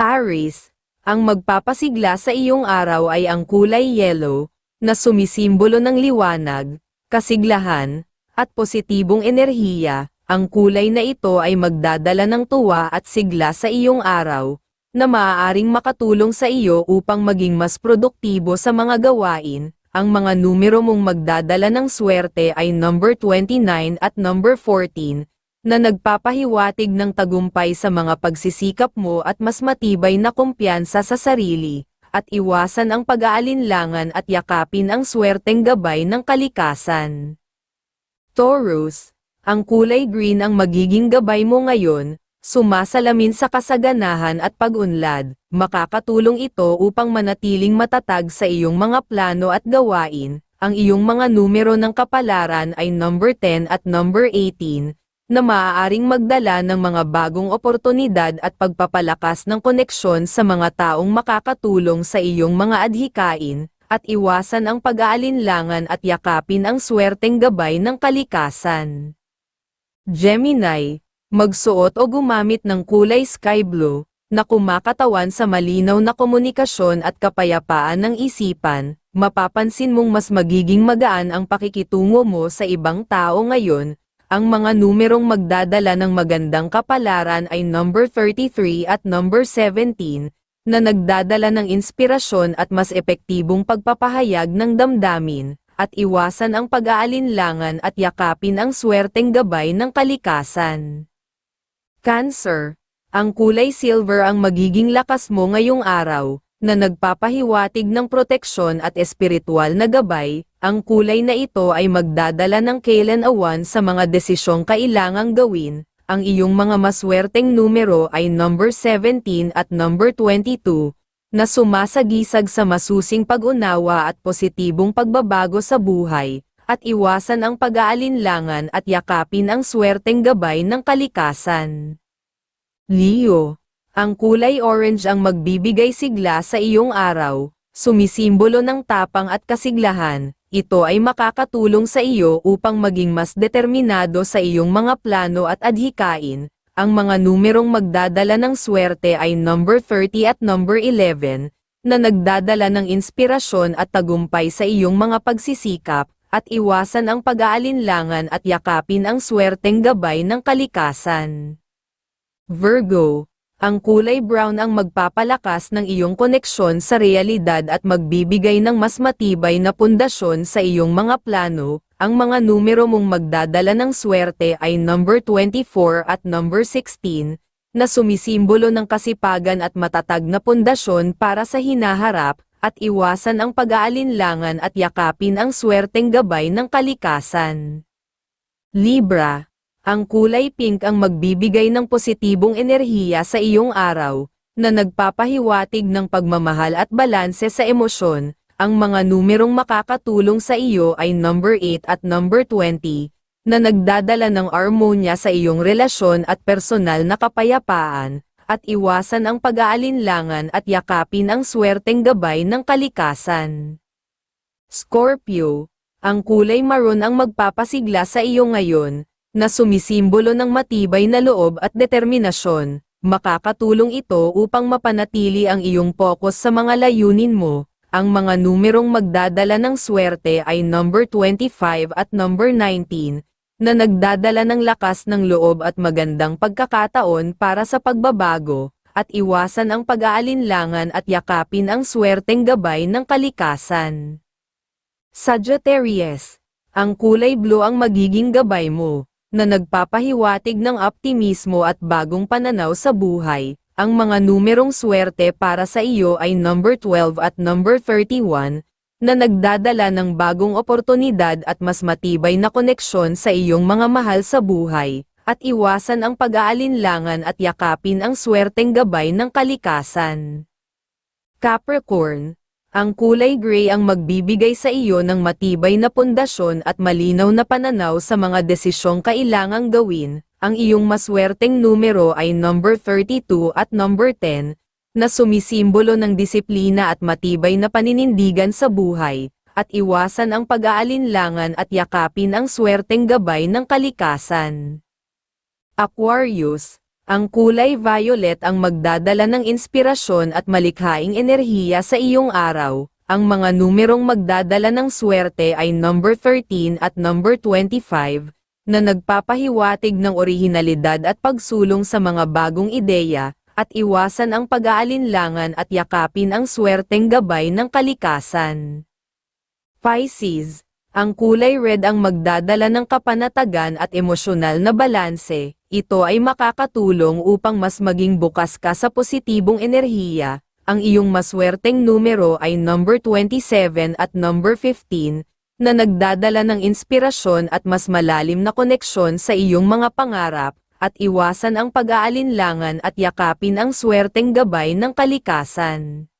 Aries, ang magpapasigla sa iyong araw ay ang kulay yellow, na sumisimbolo ng liwanag, kasiglahan, at positibong enerhiya. Ang kulay na ito ay magdadala ng tuwa at sigla sa iyong araw, na maaaring makatulong sa iyo upang maging mas produktibo sa mga gawain. Ang mga numero mong magdadala ng swerte ay number 29 at number 14, na nagpapahiwatig ng tagumpay sa mga pagsisikap mo at mas matibay na kumpiyansa sa sarili, at iwasan ang pag-aalinlangan at yakapin ang swerteng gabay ng kalikasan. Taurus, ang kulay green ang magiging gabay mo ngayon, sumasalamin sa kasaganahan at pag-unlad, makakatulong ito upang manatiling matatag sa iyong mga plano at gawain, ang iyong mga numero ng kapalaran ay number 10 at number 18, na maaaring magdala ng mga bagong oportunidad at pagpapalakas ng koneksyon sa mga taong makakatulong sa iyong mga adhikain, at iwasan ang pag-aalinlangan at yakapin ang swerteng gabay ng kalikasan. Gemini, magsuot o gumamit ng kulay sky blue, na kumakatawan sa malinaw na komunikasyon at kapayapaan ng isipan, mapapansin mong mas magiging magaan ang pakikitungo mo sa ibang tao ngayon, ang mga numerong magdadala ng magandang kapalaran ay number 33 at number 17, na nagdadala ng inspirasyon at mas epektibong pagpapahayag ng damdamin, at iwasan ang pag-aalinlangan at yakapin ang swerteng gabay ng kalikasan. Cancer, ang kulay silver ang magiging lakas mo ngayong araw, na nagpapahiwatig ng proteksyon at espiritual na gabay, ang kulay na ito ay magdadala ng kailan awan sa mga desisyong kailangang gawin, ang iyong mga maswerteng numero ay number 17 at number 22, na sumasagisag sa masusing pag-unawa at positibong pagbabago sa buhay, at iwasan ang pag-aalinlangan at yakapin ang swerteng gabay ng kalikasan. Leo, ang kulay orange ang magbibigay sigla sa iyong araw, sumisimbolo ng tapang at kasiglahan, ito ay makakatulong sa iyo upang maging mas determinado sa iyong mga plano at adhikain. Ang mga numerong magdadala ng swerte ay number 30 at number 11, na nagdadala ng inspirasyon at tagumpay sa iyong mga pagsisikap, at iwasan ang pag-aalinlangan at yakapin ang swerteng gabay ng kalikasan. Virgo, ang kulay brown ang magpapalakas ng iyong koneksyon sa realidad at magbibigay ng mas matibay na pundasyon sa iyong mga plano. Ang mga numero mong magdadala ng swerte ay number 24 at number 16, na sumisimbolo ng kasipagan at matatag na pundasyon para sa hinaharap, at iwasan ang pag-aalinlangan at yakapin ang swerteng gabay ng kalikasan. Libra ang kulay pink ang magbibigay ng positibong enerhiya sa iyong araw, na nagpapahiwatig ng pagmamahal at balanse sa emosyon. Ang mga numerong makakatulong sa iyo ay number 8 at number 20, na nagdadala ng armonya sa iyong relasyon at personal na kapayapaan, at iwasan ang pag-aalinlangan at yakapin ang swerteng gabay ng kalikasan. Scorpio, ang kulay maroon ang magpapasigla sa iyo ngayon, na sumisimbolo ng matibay na loob at determinasyon, makakatulong ito upang mapanatili ang iyong focus sa mga layunin mo. Ang mga numerong magdadala ng swerte ay number 25 at number 19, na nagdadala ng lakas ng loob at magandang pagkakataon para sa pagbabago, at iwasan ang pag-aalinlangan at yakapin ang swerteng gabay ng kalikasan. Sagittarius, ang kulay blue ang magiging gabay mo na nagpapahiwatig ng optimismo at bagong pananaw sa buhay. Ang mga numerong swerte para sa iyo ay number 12 at number 31, na nagdadala ng bagong oportunidad at mas matibay na koneksyon sa iyong mga mahal sa buhay, at iwasan ang pag-aalinlangan at yakapin ang swerteng gabay ng kalikasan. Capricorn, ang kulay gray ang magbibigay sa iyo ng matibay na pundasyon at malinaw na pananaw sa mga desisyong kailangang gawin. Ang iyong maswerteng numero ay number 32 at number 10, na sumisimbolo ng disiplina at matibay na paninindigan sa buhay, at iwasan ang pag-aalinlangan at yakapin ang swerteng gabay ng kalikasan. Aquarius, Ang kulay violet ang magdadala ng inspirasyon at malikhaing enerhiya sa iyong araw. Ang mga numerong magdadala ng swerte ay number 13 at number 25, na nagpapahiwatig ng orihinalidad at pagsulong sa mga bagong ideya, at iwasan ang pag-aalinlangan at yakapin ang swerteng gabay ng kalikasan. Pisces, ang kulay red ang magdadala ng kapanatagan at emosyonal na balanse, ito ay makakatulong upang mas maging bukas ka sa positibong enerhiya, ang iyong maswerteng numero ay number 27 at number 15, na nagdadala ng inspirasyon at mas malalim na koneksyon sa iyong mga pangarap, at iwasan ang pag-aalinlangan at yakapin ang swerteng gabay ng kalikasan.